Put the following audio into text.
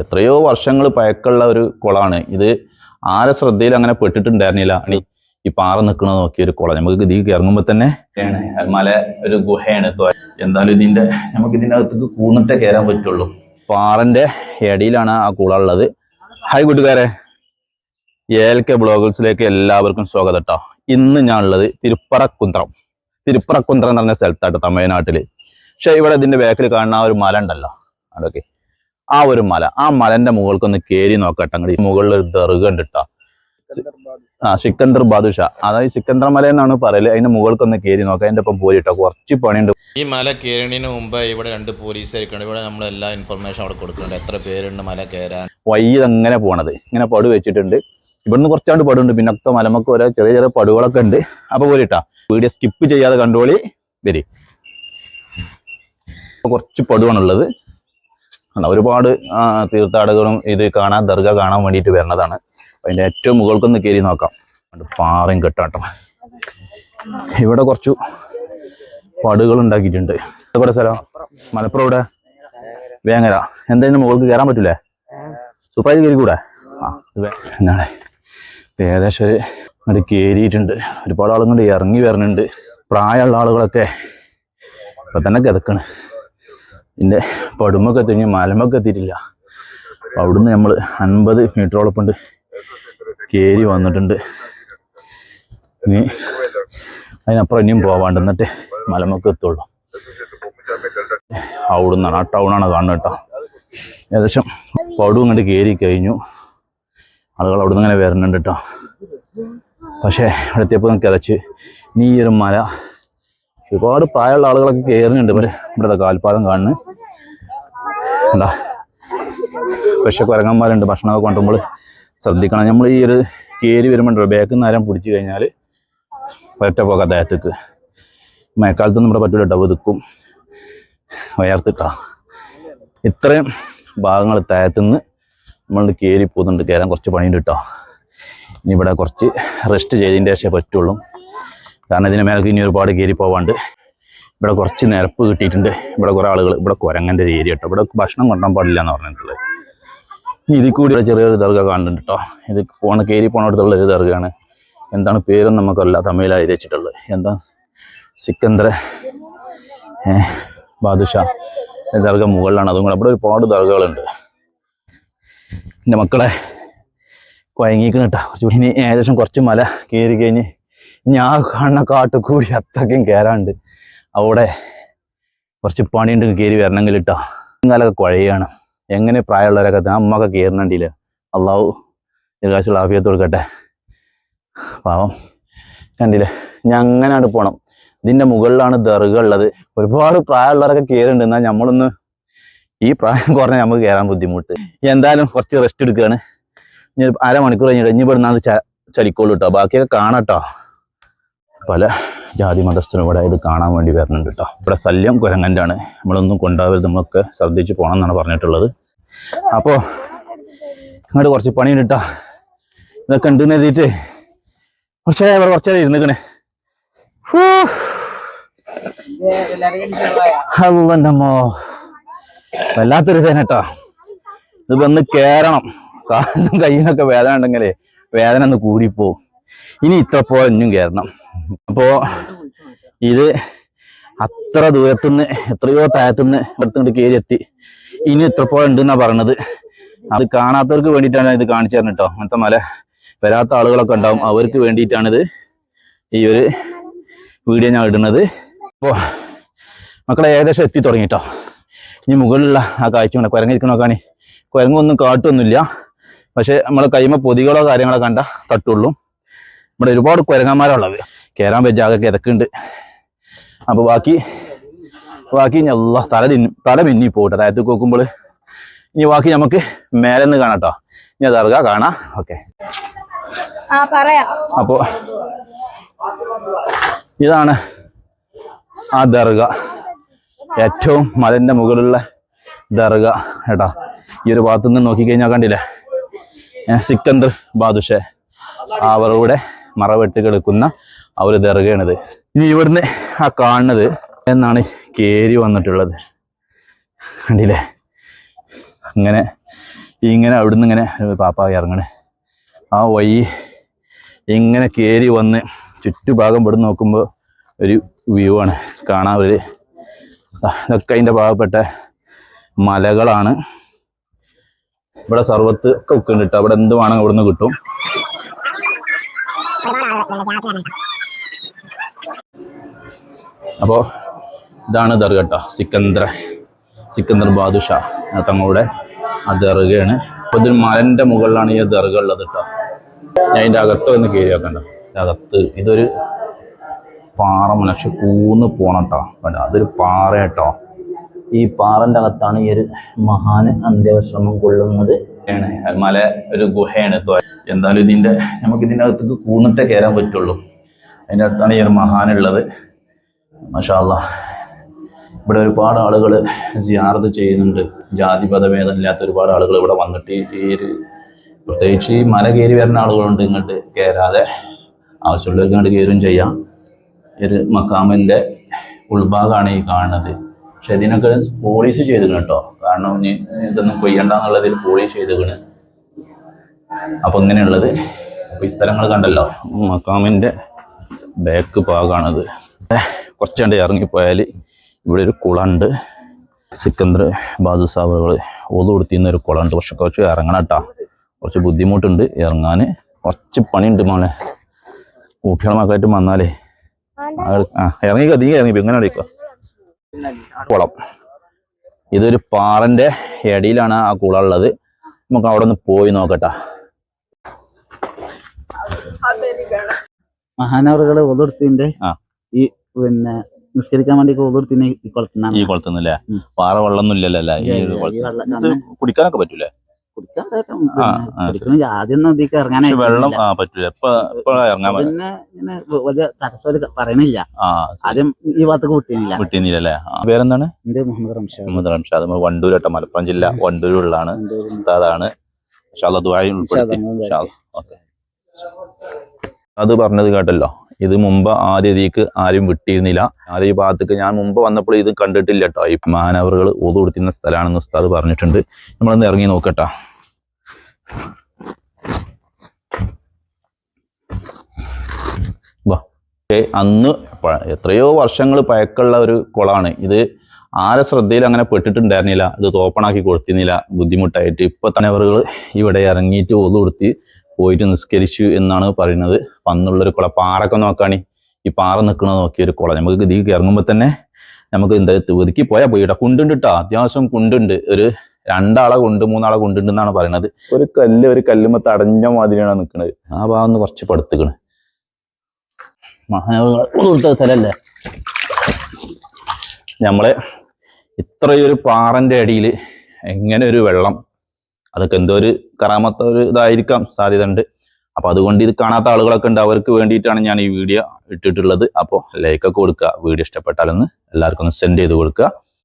എത്രയോ വർഷങ്ങൾ പഴക്കമുള്ള ഒരു കുളമാണ്. ഇത് ആരെ ശ്രദ്ധയിൽ അങ്ങനെ പെട്ടിട്ടുണ്ടായിരുന്നില്ല. ഈ പാറ നിൽക്കുന്നത് നോക്കിയ ഒരു കുളം. നമുക്ക് ഇതിൽ ഇറങ്ങുമ്പോൾ തന്നെ മല ഒരു ഗുഹയാണ്. എന്തായാലും ഇതിന്റെ നമുക്ക് ഇതിന്റെ അകത്തേക്ക് കൂന്നിട്ടേ കയറാൻ പറ്റുള്ളൂ. പാറന്റെ ഇടയിലാണ് ആ കുളം ഉള്ളത്. ഹായ് കൂട്ടുകാരെ. എൽ കെ ബ്ലോഗേഴ്സിലേക്ക് എല്ലാവർക്കും സ്വാഗതം കേട്ടോ. ഇന്ന് ഞാൻ ഉള്ളത് തിരുപ്പറക്കുന്ത്രം. തിരുപ്പറക്കുന്ത്രം എന്ന് പറഞ്ഞ സ്ഥലത്താട്ടോ തമിഴ്നാട്ടിൽ. പക്ഷെ ഇവിടെ ഇതിന്റെ ബാക്കിൽ കാണുന്ന ആ ഒരു മല ഉണ്ടല്ലോ. അതൊക്കെ ആ ഒരു മല ആ മലന്റെ മുകൾക്കൊന്ന് കയറി നോക്കട്ടെ അങ്ങോട്ട് ഈ മുകളിൽ ഒരു ദർഗ ഉണ്ട് ട്ടോ. ആ സിക്കന്ദർ ബാദുഷ. അതായത് സിക്കന്ദർ മല എന്നാണ് പറയൽ. അതിന്റെ മുകൾക്കൊന്ന് കയറി നോക്കാം. അതിന്റെ ഒപ്പം പോരിട്ടോ കുറച്ച് പണിയുണ്ട്. ഈ മല കയറിന് മുമ്പ് ഇവിടെ രണ്ട് പോലീസുകാരിക്കുണ്ട് ഇവിടെ നമ്മൾ എല്ലാ ഇൻഫർമേഷൻ അവിടെ കൊടുക്കുന്നുണ്ട്. എത്ര പേരുണ്ട് മല കയറാൻ വയ്യ അങ്ങനെ പോണത്. ഇങ്ങനെ പടു വെച്ചിട്ടുണ്ട്. ഇവിടുന്ന് കുറച്ചാണ്ട് പടുണ്ട്. പിന്നെ ഒക്കെ മലമൊക്കെ ഓരോ ചെറിയ ചെറിയ പടുകളൊക്കെ ഉണ്ട്. അപ്പൊ പോരിട്ടാ വീഡിയോ സ്കിപ്പ് ചെയ്യാതെ കണ്ടോളി. വരി. കുറച്ച് പടുവാണുള്ളത്. ഒരുപാട് തീർത്ഥാടകരും ഇത് കാണാൻ ദർഗ കാണാൻ വേണ്ടിയിട്ട് വരുന്നതാണ്. അതിന്റെ ഏറ്റവും മുകൾക്കൊന്ന് കയറി നോക്കാം. പാറയും കെട്ടാട്ടം. ഇവിടെ കുറച്ചു പടുകൾ ഉണ്ടാക്കിയിട്ടുണ്ട്. ഇവിടെ സ്ഥലം? മലപ്പുറം ഇവിടെ വേങ്ങര. എന്തായാലും മുകൾക്ക് കയറാൻ പറ്റൂലേ? സൂപ്പറായി കയറി കൂടെ എന്നാണ്? ഏകദേശം ഒരു അങ്ങോട്ട് കയറിയിട്ടുണ്ട്. ഒരുപാട് ആളുകൾ ഇറങ്ങി വരുന്നുണ്ട് പ്രായമുള്ള ആളുകളൊക്കെ ഇപ്പൊ തന്നെ കിതക്കണ് ഇതിന്റെ പടുമൊക്കെ തിരിഞ്ഞ് മലമൊക്കെ തിരില്ല അവിടുന്ന് നമ്മൾ അൻപത് മീറ്ററോളം ഉണ്ട് കയറി വന്നിട്ടുണ്ട്. ഇനി അതിനപ്പുറം ഇനിയും പോവാണ്ട്. എന്നിട്ട് മലമൊക്കെ എത്തുള്ളൂ. അവിടുന്നാണ്. ആ ടൗണാണ് കാണുന്നത് കേട്ടോ. ഏകദേശം പടു ഇങ്ങോട്ട് കയറി കഴിഞ്ഞു. ആളുകൾ അവിടെ നിന്ന് ഇങ്ങനെ വരുന്നുണ്ട് കേട്ടോ. പക്ഷേ അവിടെ എത്തിയപ്പോൾ കിതച്ച്. ഈ ഒരു മല ഒരുപാട് പ്രായമുള്ള ആളുകളൊക്കെ കയറുന്നുണ്ട് ഇവർ ഇവിടുത്തെ കാൽപാദം കാണുന്നു. എന്താ പക്ഷെ കുരങ്ങന്മാരുണ്ട് ഭക്ഷണമൊക്കെ കൊണ്ടുമ്പോൾ ശ്രദ്ധിക്കണം. നമ്മൾ ഈ ഒരു കയറി വരുമ്പോണ്ടല്ലോ ബാക്കിൽ നിന്ന് ആരും പിടിച്ചു കഴിഞ്ഞാൽ ഒറ്റ പോകാം ദേഹത്തേക്ക്. മഴക്കാലത്തൊന്നും ഇവിടെ പറ്റൂല കേട്ടോ വെതുക്കും വയർത്തിട്ടാ. ഇത്രയും ഭാഗങ്ങൾ താഴത്തുനിന്ന് നമ്മൾ കയറി പോകുന്നുണ്ട് കയറാൻ കുറച്ച് പണിയുണ്ട് കേട്ടോ. ഇനി ഇവിടെ കുറച്ച് റെസ്റ്റ് ചെയ്തതിന്റെ ശേഷമേ പറ്റുള്ളൂ. കാരണം ഇതിന് മേലേക്ക് ഇനി ഒരുപാട് കയറി പോവാണ്ട്. ഇവിടെ കുറച്ച് നിരപ്പ് കിട്ടിയിട്ടുണ്ട്. ഇവിടെ കുറേ ആളുകൾ ഇവിടെ കുരങ്ങന്റെ ഏരിയ കേട്ടോ. ഇവിടെ ഭക്ഷണം കൊണ്ടാൻ പാടില്ല എന്ന് പറഞ്ഞിട്ടുള്ളത്. ഇനി ഇതിൽ കൂടി ഇവിടെ ചെറിയൊരു ദർഗ കാണുന്നുണ്ട് കേട്ടോ. ഇത് പോണ കയറി പോണടുത്തുള്ള ഒരു ദർഗയാണ്. എന്താണ് പേരും നമുക്കല്ല തമിഴിലായി വെച്ചിട്ടുള്ളത് എന്താ? സിക്കന്ദ്ര ബാദുഷ. ദർഗ മുകളിലാണ്. അതും കൂടെ. അവിടെ ഒരുപാട് ദർഗകളുണ്ട്. എന്റെ മക്കളെ കുഴങ്ങിക്കണം കേട്ടോ. ഇനി ഏകദേശം കുറച്ച് മല കയറി കഴിഞ്ഞ് ഞാൻ കാണുന്ന കാട്ടിൽ കൂടി അത്രയ്ക്കും കയറാണ്ട് അവിടെ കുറച്ച് പണിയുണ്ട് കയറി വരണമെങ്കിൽ കേട്ടോ കാലൊക്കെ കുഴയാണ്. എങ്ങനെ പ്രായമുള്ളവരൊക്കെ ആ അമ്മയൊക്കെ കയറുന്നുണ്ടില്ല അള്ളാഹു ദീർഘാശുള്ള ആഫിയത്ത് കൊടുക്കട്ടെ. പാവം. കണ്ടില്ലേ? ഞാൻ അങ്ങനെയാണ് പോണം. ഇതിന്റെ മുകളിലാണ് ദർഗ ഉള്ളത്. ഒരുപാട് പ്രായമുള്ളവരൊക്കെ കയറുന്നുണ്ട് എന്നാൽ നമ്മളൊന്ന് ഈ പ്രായം കുറഞ്ഞ നമുക്ക് കയറാൻ ബുദ്ധിമുട്ട്. എന്തായാലും കുറച്ച് റെസ്റ്റ് എടുക്കുകയാണ് ഇനി അരമണിക്കൂർ കഴിഞ്ഞിട്ട് ഇനി ഇവിടുന്ന് അത് ചലിക്കോളൂ കേട്ടോ ബാക്കിയൊക്കെ കാണാട്ടോ പല ജാതി മതസ്ഥരും ഇവിടെ ഇത് കാണാൻ വേണ്ടി വരുന്നുണ്ട് കേട്ടോ. ഇവിടെ ശല്യം കുരങ്ങന്റെ ആണ് നമ്മളൊന്നും കൊണ്ടാവരുത്. നമ്മളൊക്കെ ശ്രദ്ധിച്ച് പോകണം എന്നാണ് പറഞ്ഞിട്ടുള്ളത്. അപ്പോൾ ഇങ്ങോട്ട് കുറച്ച് പണിയുണ്ട് കേട്ടോ. ഇതൊക്കെ ഉണ്ടെന്ന് എഴുതിയിട്ട് കുറച്ച് ഇവിടെ കുറച്ച് നേരം ഇരുന്നിക്കണേ. അല്ലമ്മോ വല്ലാത്തൊരു കേട്ടോ. ഇത് ഒന്ന് കേറണം. കാലിനും കയ്യിനൊക്കെ വേദന ഉണ്ടെങ്കിലേ വേദന ഒന്ന് കൂടിപ്പോവും. ഇനി ഇത്ര പോലെ കയറണം അപ്പോ ഇത് അത്ര ദൂരത്തുനിന്ന് എത്രയോ താഴത്തുനിന്ന് ഇവിടുത്തെ കയറി എത്തി ഇനി ഇത്ര പോലെ ഉണ്ടെന്നാ പറയണത്. അത് കാണാത്തവർക്ക് വേണ്ടിയിട്ടാണ് ഇത് കാണിച്ചു തരണം കേട്ടോ അങ്ങനത്തെ മല വരാത്ത ആളുകളൊക്കെ ഉണ്ടാവും. അവർക്ക് വേണ്ടിയിട്ടാണിത് ഈ ഒരു വീഡിയോ ഞാൻ ഇടുന്നത്. അപ്പോൾ മക്കളെ ഏകദേശം എത്തി തുടങ്ങി കേട്ടോ ഇനി മുകളിലുള്ള ആ കാഴ്ച കൊണ്ട്? കുരങ്ങിരിക്കണോക്കാണി കുരങ്ങൊന്നും കാട്ടൊന്നുമില്ല. പക്ഷെ നമ്മളെ കൈമ പൊതികളോ കാര്യങ്ങളോ കണ്ട തട്ടുള്ളൂ. ഇവിടെ ഒരുപാട് കുരങ്ങന്മാരുള്ളത് കയറാൻ പറ്റിയ ആകെ കിതക്കുണ്ട്. അപ്പൊ ബാക്കി ബാക്കി ഞല്ല തല തിന്നു തല മിന്നി പോട്ടെ. താഴത്തേക്ക് നോക്കുമ്പോൾ ഇനി ബാക്കി നമുക്ക് മേലെ നിന്ന് കാണാം കേട്ടോ ഇനി അത് കാണാ. ഓക്കെ. ആ പറയാം. അപ്പോ ഇതാണ് ആ ദർഗ. ഏറ്റവും മലന്റെ മുകളിലുള്ള ദർഗ ഏട്ടാ ഈ ഒരു ഭാഗത്തു നിന്ന് നോക്കിക്കഴിഞ്ഞാൽ കണ്ടില്ലേ? സിക്കന്ദർ ബാദുഷെ. അവരുടെ മറവെട്ട് കിടക്കുന്ന ആ ഒരു ദർഗയാണിത്. ഇനി ഇവിടുന്ന് ആ കാണുന്നത് എന്നാണ് കേരി വന്നിട്ടുള്ളത്. കണ്ടില്ലേ? അങ്ങനെ ഇങ്ങനെ അവിടുന്ന് ഇങ്ങനെ പാപ്പ ഇറങ്ങണേ. ആ വഴി ഇങ്ങനെ കയറി വന്ന് ചുറ്റുഭാഗം ഇവിടെ നോക്കുമ്പോൾ ഒരു വ്യൂ ആണ്. കാണാൻ ഒരു ഇതൊക്കെ അതിന്റെ ഭാഗപ്പെട്ട മലകളാണ്. ഇവിടെ സർവത്ത് ഒക്കെ കേട്ടോ അവിടെ എന്ത് വേണമെങ്കിൽ ഇവിടുന്ന് കിട്ടും. അപ്പോൾ ഇതാണ് ദർഗട്ട സിക്കന്ദർ സിക്കന്ദർ ബാദുഷാ. തങ്ങളുടെ ആ ദർഗയാണ്. അപ്പോൾ ഇതിൽ മലന്റെ മുകളിലാണ് ഈ ദർഗ ഉള്ളത് കേട്ടോ. ഞാൻ ഇതിന്റെ അകത്ത് ഒന്ന് കയറി വെക്കണ്ട അകത്ത് ഇതൊരു പാറ മനുഷ്യ കൂന്ന് പോണം കേട്ടോ. അതൊരു പാറ കേട്ടോ. ഈ പാറന്റെ അകത്താണ് ഈ ഒരു മഹാന് അന്ത്യവിശ്രമം കൊള്ളുന്നത്. മല ഒരു ഗുഹയാണ്. എന്തായാലും ഇതിന്റെ നമുക്ക് ഇതിന്റെ അകത്തേക്ക് കൂന്നിട്ടേ കയറാൻ പറ്റുള്ളൂ. അതിന്റെ അടുത്താണ് ഈ ഒരു മഹാനുള്ളത്. മഷാല്ല ഇവിടെ ഒരുപാട് ആളുകൾ സിയാറത്ത് ചെയ്യുന്നുണ്ട്. ജാതി പദഭേദം ഇല്ലാത്ത ഒരുപാട് ആളുകൾ ഇവിടെ വന്നിട്ട് ഈ- ഒരു പ്രത്യേകിച്ച് ഈ മല കയറി വരുന്ന ആളുകളുണ്ട് ഇങ്ങോട്ട് കയറാതെ. ആവശ്യമുള്ളവർക്ക് ഇങ്ങോട്ട് കയറും ചെയ്യാം. ഒരു മക്കാമിന്റെ ഉൾഭാഗമാണ് ഈ കാണുന്നത്. പക്ഷെ ഇതിനൊക്കെ പോളീസ് ചെയ്തിക്കണ് കേട്ടോ. കാരണം ഇനി ഇതൊന്നും കൊയ്യണ്ടെന്നുള്ളതിൽ പോളീസ് ചെയ്തിക്കണ് അപ്പൊ ഇങ്ങനെയുള്ളത്. അപ്പൊ ഈ സ്ഥലങ്ങൾ കണ്ടല്ലോ മക്കാമിന്റെ ബാക്ക് ഭാഗമാണത് കുറച്ചുകൊണ്ട് ഇറങ്ങിപ്പോയാൽ ഇവിടെ ഒരു കുളമുണ്ട്. സിക്കന്ദർ ബാദു സാബുകൾ ഓതു കൊടുത്തിരുന്ന ഒരു കുളമുണ്ട്. പക്ഷെ കുറച്ച് ഇറങ്ങണം കേട്ടോ. കുറച്ച് ബുദ്ധിമുട്ടുണ്ട് ഇറങ്ങാൻ. കുറച്ച് പണിയുണ്ട് മോളെ. കുട്ടികളെ വന്നാലേ. ആ ഇറങ്ങിക്കോ നീ ഇറങ്ങി ഇങ്ങനെ അടിക്കോ കുളം. ഇതൊരു പാറന്റെ ഇടയിലാണ് ആ കുളം ഉള്ളത്. നമുക്ക് അവിടെ ഒന്ന് പോയി നോക്കട്ടാ. മഹാനവറുകൾ ഒതുർത്തിന്റെ ആ. ഈ പിന്നെ നിസ്കരിക്കാൻ വേണ്ടി ഒതുർത്തിന് ഈ കുളത്തിനാണ് ഈ കുളത്തുനിന്നല്ലേ അല്ലേ പാറ വെള്ളമൊന്നും ഇല്ലല്ലോ ഈ ഒരു കുളത്തിൽ കുടിക്കാനൊക്കെ പറ്റൂലേ? കുടിക്കാൻ ആദ്യം ഇതിക്ക് വെള്ളം പറ്റൂല? ഇറങ്ങാൻ പിന്നെ ഇങ്ങനെ വലിയ തടസ്സം പറയണില്ല. ആദ്യം ഈ ഭാഗത്തേക്ക് വിട്ടിരുന്നില്ല വിട്ടിരുന്നില്ലല്ലേ ആ, പേരെന്താണ്? എന്റെ മുഹമ്മദ് റംഷാദ്. മുഹമ്മദ് റംഷാദ്. നമ്മൾ വണ്ടൂർ കേട്ടോ മലപ്പുറം ജില്ല വണ്ടൂരുള്ളാണ് ഉസ്താദാണ്. ഉൾപ്പെടുത്തി. ഓക്കേ. അത് പറഞ്ഞത് കേട്ടല്ലോ. ഇത് മുമ്പ് ആദ്യ ആരും വിട്ടിരുന്നില്ല. ആദ്യ ഭാഗത്തേക്ക് ഞാൻ മുമ്പ് വന്നപ്പോൾ ഇത് കണ്ടിട്ടില്ല കേട്ടോ. ഈ മാനവറുകൾ ഊത് കൊടുത്തിരുന്ന സ്ഥലമാണെന്ന് ഉസ്താദ് പറഞ്ഞിട്ടുണ്ട്. നമ്മളൊന്ന് ഇറങ്ങി നോക്കട്ടോ. അന്ന് എത്രയോ വർഷങ്ങൾ പഴക്കമുള്ള ഒരു കുളമാണ്. ഇത് ആരെ ശ്രദ്ധയിൽ അങ്ങനെ പെട്ടിട്ടുണ്ടായിരുന്നില്ല. ഇത് തോപ്പണാക്കി കൊടുത്തിരുന്നില്ല. ബുദ്ധിമുട്ടായിട്ട്. ഇപ്പൊ തന്നെ അവർ ഇവിടെ ഇറങ്ങിയിട്ട് ഒതു കൊടുത്ത് പോയിട്ട് നിസ്കരിച്ചു എന്നാണ് പറയുന്നത്. വന്നുള്ളൊരു അന്നുള്ളൊരു കുളം പാറൊക്കെ നോക്കാണി. ഈ പാറ നിൽക്കണത് നോക്കിയ ഒരു കുള. നമുക്ക് ഇതിലേക്ക് ഇറങ്ങുമ്പോൾ തന്നെ നമുക്ക് എന്താ ഒതുക്കി പോയാൽ പോയിട്ടാ കുണ്ടുണ്ട് കേട്ടോ അത്യാവശ്യം കുണ്ടുണ്ട്. ഒരു രണ്ടാളെ കൊണ്ട് മൂന്നാളെ കൊണ്ടുണ്ട് എന്നാണ് പറയുന്നത്. ഒരു കല്ല് ഒരു കല്ലുമ്മ തടഞ്ഞ മാതിരിയാണ് നിൽക്കുന്നത് ആ ഭാഗം ഒന്ന് കുറച്ച് പടുത്തുക്കണ്. സ്ഥലല്ലേ? നമ്മളെ ഇത്രയൊരു പാറന്റെ അടിയിൽ എങ്ങനെ ഒരു വെള്ളം അതൊക്കെ എന്തോ ഒരു കറാമത്ത ഒരു ഇതായിരിക്കാം സാധ്യത ഉണ്ട് അപ്പൊ അതുകൊണ്ട് ഇത് കാണാത്ത ആളുകളൊക്കെ ഉണ്ട് അവർക്ക് വേണ്ടിയിട്ടാണ് ഞാൻ ഈ വീഡിയോ ഇട്ടിട്ടുള്ളത്. അപ്പോൾ ലൈക്കൊക്കെ കൊടുക്കുക. വീഡിയോ ഇഷ്ടപ്പെട്ടാലൊന്ന് എല്ലാവർക്കും ഒന്ന് സെൻഡ് ചെയ്ത് കൊടുക്കുക.